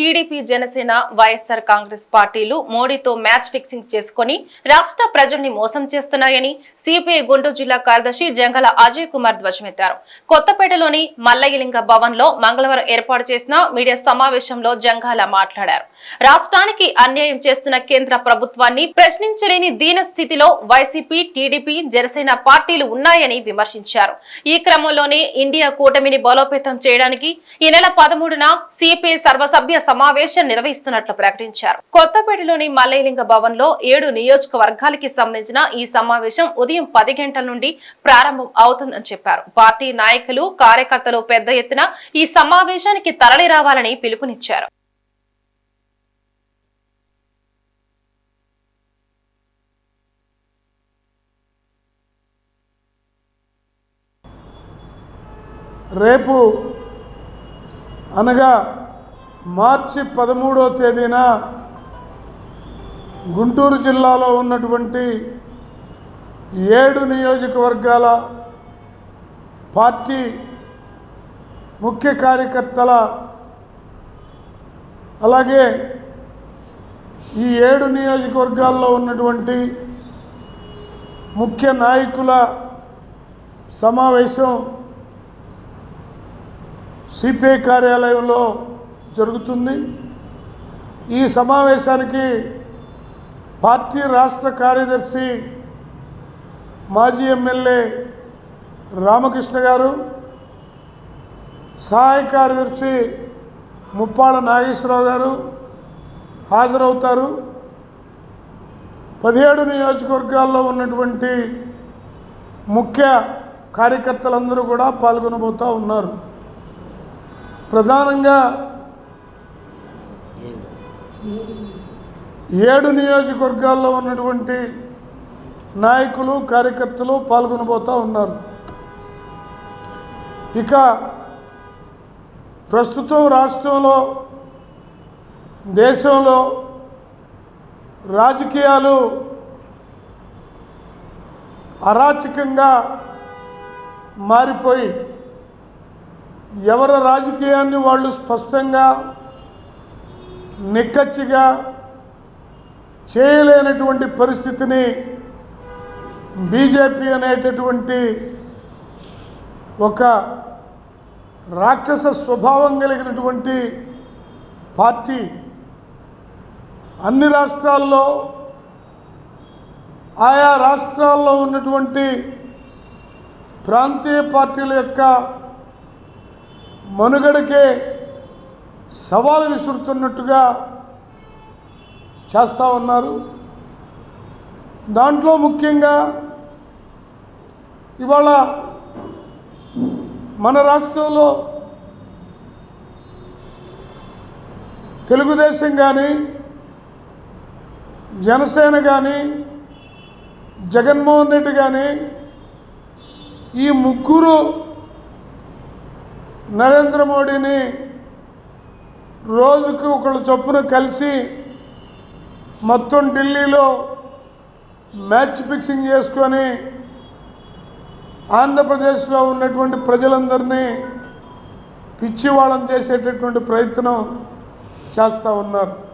TDP Janasena YSR Congress పార్టీలు మోడీతో match fixing చేసుకుని రాష్ట్ర ప్రజల్ని మోసం చేస్తున్నాయని సిపిఐ గుంటూరు జిల్లా కార్యదర్శి జంగల అజయ్ కుమార్ ధ్వజమెత్తారు. కొత్తపేటలోని మల్లయ్యలింగ భవన్లో మంగళవారం ఏర్పాటు చేసిన మీడియా సమావేశంలో జంగాల మాట్లాడారు. రాష్ట్రానికి అన్యాయం చేస్తున్న కేంద్ర ప్రభుత్వాన్ని ప్రశ్నించలేని దీన స్థితిలో వైసీపీ టీడీపీ జనసేన పార్టీలు ఉన్నాయని విమర్శించారు. ఈ క్రమంలోనే ఇండియా కూటమిని బలోపేతం చేయడానికి ఈ నెల పదమూడున సిపిఐ సర్వసభ్య సమావేశం నిర్వహిస్తున్నట్లు ప్రకటించారు. కొత్తపేటలోని మల్లయ్యలింగ భవన్లో ఏడు నియోజకవర్గాలకి సంబంధించిన ఈ సమావేశం ఉదయం పది గంటల నుండి ప్రారంభం అవుతుందని చెప్పారు. పార్టీ నాయకులు కార్యకర్తలు పెద్ద ఎత్తున ఈ సమావేశానికి తరలి రావాలని పిలుపునిచ్చారు. రేపు అనగా మార్చి పదమూడో తేదీన గుంటూరు జిల్లాలో ఉన్నటువంటి ఏడు నియోజకవర్గాల పార్టీ ముఖ్య కార్యకర్తల అలాగే ఈ ఏడు నియోజకవర్గాల్లో ఉన్నటువంటి ముఖ్య నాయకుల సమావేశం సిపిఐ కార్యాలయంలో జరుగుతుంది. ఈ సమావేశానికి పార్టీ రాష్ట్ర కార్యదర్శి మాజీ ఎమ్మెల్యే రామకృష్ణ గారు సహాయ కార్యదర్శి ముప్పాళ నాగేశ్వరరావు గారు హాజరవుతారు. పదిహేడు నియోజకవర్గాల్లో ఉన్నటువంటి ముఖ్య కార్యకర్తలందరూ కూడా పాల్గొనబోతూ ఉన్నారు. ప్రధానంగా ఏడు నియోజకవర్గాల్లో ఉన్నటువంటి నాయకులు కార్యకర్తలు పాల్గొనబోతూ ఉన్నారు. ఇక ప్రస్తుతం రాష్ట్రంలో దేశంలో రాజకీయాలు అరాచకంగా మారిపోయి ఎవరి రాజకీయాన్ని వాళ్ళు స్పష్టంగా నిక్కచ్చిగా చేయలేనటువంటి పరిస్థితిని బీజేపీ అనేటటువంటి ఒక రాక్షస స్వభావం కలిగినటువంటి పార్టీ అన్ని రాష్ట్రాల్లో ఆయా రాష్ట్రాల్లో ఉన్నటువంటి ప్రాంతీయ పార్టీల యొక్క మనుగడకే సవాలు విసురుతున్నట్టుగా చేస్తూ ఉన్నారు. దాంట్లో ముఖ్యంగా ఇవాళ మన రాష్ట్రంలో తెలుగుదేశం కానీ జనసేన కానీ జగన్మోహన్ రెడ్డి కానీ ఈ ముగ్గురు నరేంద్ర మోడీని రోజుకు ఒకళ్ళు చొప్పున కలిసి మొత్తం ఢిల్లీలో మ్యాచ్ ఫిక్సింగ్ చేసుకొని ఆంధ్రప్రదేశ్లో ఉన్నటువంటి ప్రజలందరినీ పిచ్చివాళ్ళం చేసేటటువంటి ప్రయత్నం చేస్తూ ఉన్నారు.